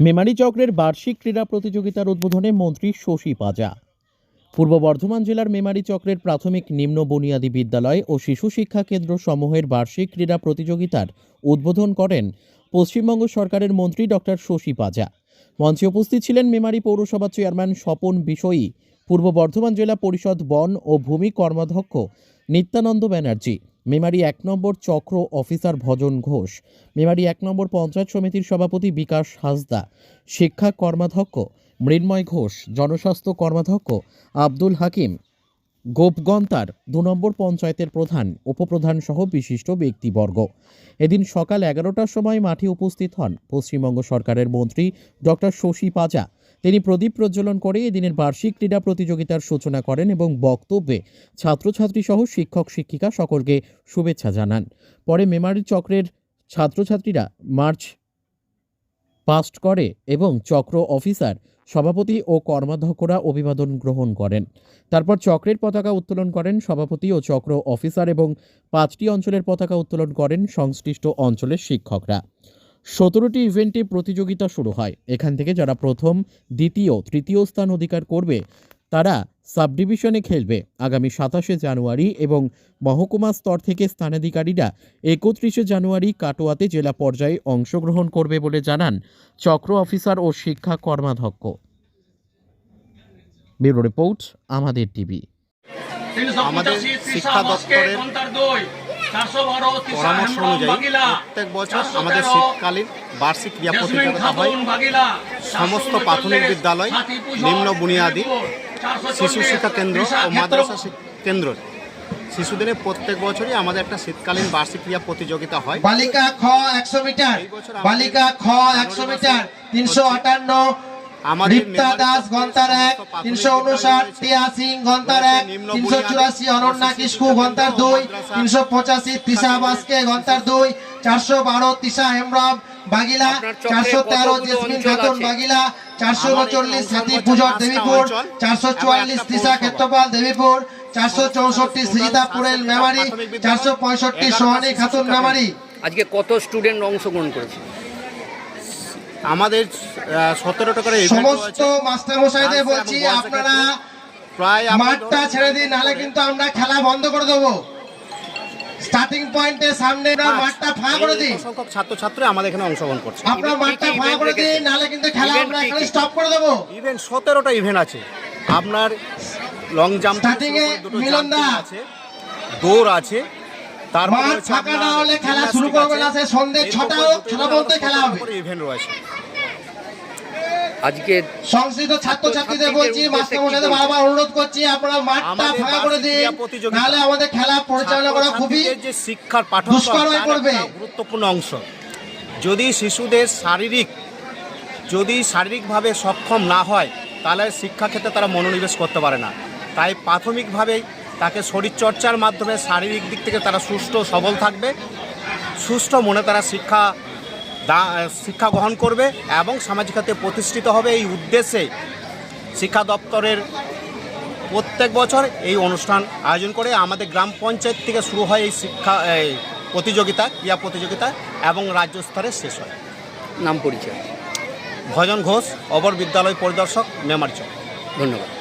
মেমারি চক্রের বার্ষিক ক্রীড়া প্রতিযোগিতার উদ্বোধনে মন্ত্রী শশী পাজা। পূর্ব বর্ধমান জেলার মেমারি চক্রের প্রাথমিক নিম্ন বুনিয়াদী বিদ্যালয় ও শিশু শিক্ষা কেন্দ্র সমূহের বার্ষিক ক্রীড়া প্রতিযোগিতার উদ্বোধন করেন পশ্চিমবঙ্গ সরকারের মন্ত্রী ডক্টর শশী পাজা। মঞ্চে উপস্থিত ছিলেন মেমারি পৌরসভা চেয়ারম্যান স্বপন বিষয়ী, পূর্ব বর্ধমান জেলা পরিষদ বন ও ভূমি কর্মাধ্যক্ষ নিত্যানন্দ ব্যানার্জি। মেমারি এক নম্বর চক্র অফিসার ভজন ঘোষ, মেমারি এক নম্বর পঞ্চায়েত সমিতির সভাপতি বিকাশ হাসদা, শিক্ষা কর্মাধ্যক্ষ মৃন্ময় ঘোষ, জনস্বাস্থ্য কর্মাধ্যক্ষ আব্দুল হাকিম গোপগন্তার দু নম্বর পঞ্চায়েতের প্রধান, উপপ্রধান সহ বিশিষ্ট ব্যক্তিবর্গ। এদিন সকাল এগারোটার সময় মাঠে উপস্থিত হন পশ্চিমবঙ্গ সরকারের মন্ত্রী ডক্টর শশী পাজা। তিনি প্রদীপ প্রজ্বলন করে এদিনের বার্ষিক ক্রীড়া প্রতিযোগিতার সূচনা করেন এবং বক্তব্যে ছাত্রছাত্রী সহ শিক্ষক, শিক্ষিকা সকলকে শুভেচ্ছা জানান। পরে মেমারি চক্রের ছাত্রছাত্রীরা মার্চ পাস্ট করে এবং চক্র অফিসার সভাপতি ও কর্মাধ্যক্ষরা অভিবাদন গ্রহণ করেন। তারপর চক্রের পতাকা উত্তোলন করেন সভাপতি ও চক্র অফিসার এবং পাঁচটি অঞ্চলের পতাকা উত্তোলন করেন সংশ্লিষ্ট অঞ্চলের শিক্ষকরা। সতেরোটি ইভেন্টে প্রতিযোগিতা শুরু হয়। এখান থেকে যারা প্রথম, দ্বিতীয়, তৃতীয় স্থান অধিকার করবে তারা সাব ডিভিশনে খেলবে আগামী সাতাশে জানুয়ারি এবং মহকুমা স্তর থেকে স্থানাধিকারীরা একত্রিশে জানুয়ারি কাটোয়াতে জেলা পর্যায়ে অংশগ্রহণ করবে বলে জানান চক্র অফিসার ও শিক্ষা কর্মাধ্যক্ষ। আমাদের টিভি। আমাদের শিক্ষা দপ্তরের পরামর্শ অনুযায়ী প্রত্যেক বছর আমাদের শীতকালীন বার্ষিক ক্রিয়া প্রতিযোগিতা হয়। সমস্ত প্রাথমিক বিদ্যালয় নিম্ন বুনিয়াদী শিশু শিক্ষা কেন্দ্র ও মাদ্রাসা কেন্দ্র। শিশুদের প্রত্যেক বছরই আমাদের একটা শীতকালীন বার্ষিক ক্রিয়া প্রতিযোগিতা হয়। বালিকা খ একশো মিটার। বালিকা খ একশো মিটার তিনশো আটান্ন দাস এক সমস্ত তিনশো উনষাট টিয়া সিং গন্তার এক তিনশো চুরাশি অনন্যা কিস্কু দুই তিনশো পঁচাশি তিসা বাসকে গন্তার দুই চারশো বারো বাগিলা চারশো তেরো কতগুলো জেসমিন খাতুন বাগিলা চারশো আমার উনচল্লিশ সাথী পুজোর দেবীপুর চারশো চুয়াল্লিশ ক্ষেত্রপাল দেবীপুর চারশো চৌষট্টি সৃজিতা পুরেল মেমারি চারশো পঁয়ষট্টি সোহানি খাতুন মেমারি। আজকে কত স্টুডেন্ট অংশগ্রহণ করেছে? আমাদের সতেরো টাকার সমস্ত। মাস্টারমশাইদের বলছি আপনারা প্রায় মাঠটা ছেড়ে দিন নাহলে কিন্তু আমরা খেলা বন্ধ করে দেবো। স্টার্টিং পয়েন্টের সামনে মাঠটা ফাঁকা করে দিন ছাত্রছাত্রী আমাদের এখানে অংশগ্রহণ করছে। আপনার মাঠটা ফাঁকা করে দিন নাহলে কিন্তু খেলা আমরা এখানে স্টপ করে দেবো। ইভেন্ট সতেরোটা ইভেন্ট আছে। আপনার লং জাম্প মিলন আছে। দৌড় আছে। তারপরে মাঠ হচ্ছে ফাঁকা না হলে খেলা শুরু করবে আছে। না, সে সন্ধ্যে ছটা হোক, ছটা event খেলা হবে। ইভেন্ট রয়েছে আজকে সংশ্লিষ্ট ছাত্রছাত্রীদের বলছি মাস্টারমশাইদের বারবার অনুরোধ করছি আপনারা মাঠটা আমাদের ফাঁকা করে দিন নাহলে আমাদের খেলা পরিচালনা করা খুবই যে শিক্ষার পাঠ্য হয়ে পড়বে। গুরুত্বপূর্ণ অংশ যদি শিশুদের শারীরিক যদি শারীরিকভাবে সক্ষম না হয় তাহলে শিক্ষাক্ষেত্রে তারা মনোনিবেশ করতে পারে না তাই প্রাথমিকভাবে তাকে শরীরচর্চার মাধ্যমে শারীরিক দিক থেকে তারা সুস্থ সবল থাকবে। সুস্থ মনে তারা শিক্ষা দা- শিক্ষা গ্রহণ করবে এবং সামাজিক খাতে প্রতিষ্ঠিত হবে এই উদ্দেশ্যে শিক্ষা দপ্তরের প্রত্যেক বছর এই অনুষ্ঠান আয়োজন করে আমাদের গ্রাম পঞ্চায়েত থেকে শুরু হয় এই শিক্ষা এই প্রতিযোগিতা ক্রীড়া প্রতিযোগিতা এবং রাজ্য স্তরে শেষ হয়। নাম পরিচয়। ভজন ঘোষ অবর বিদ্যালয় পরিদর্শক মেমারচক ধন্যবাদ।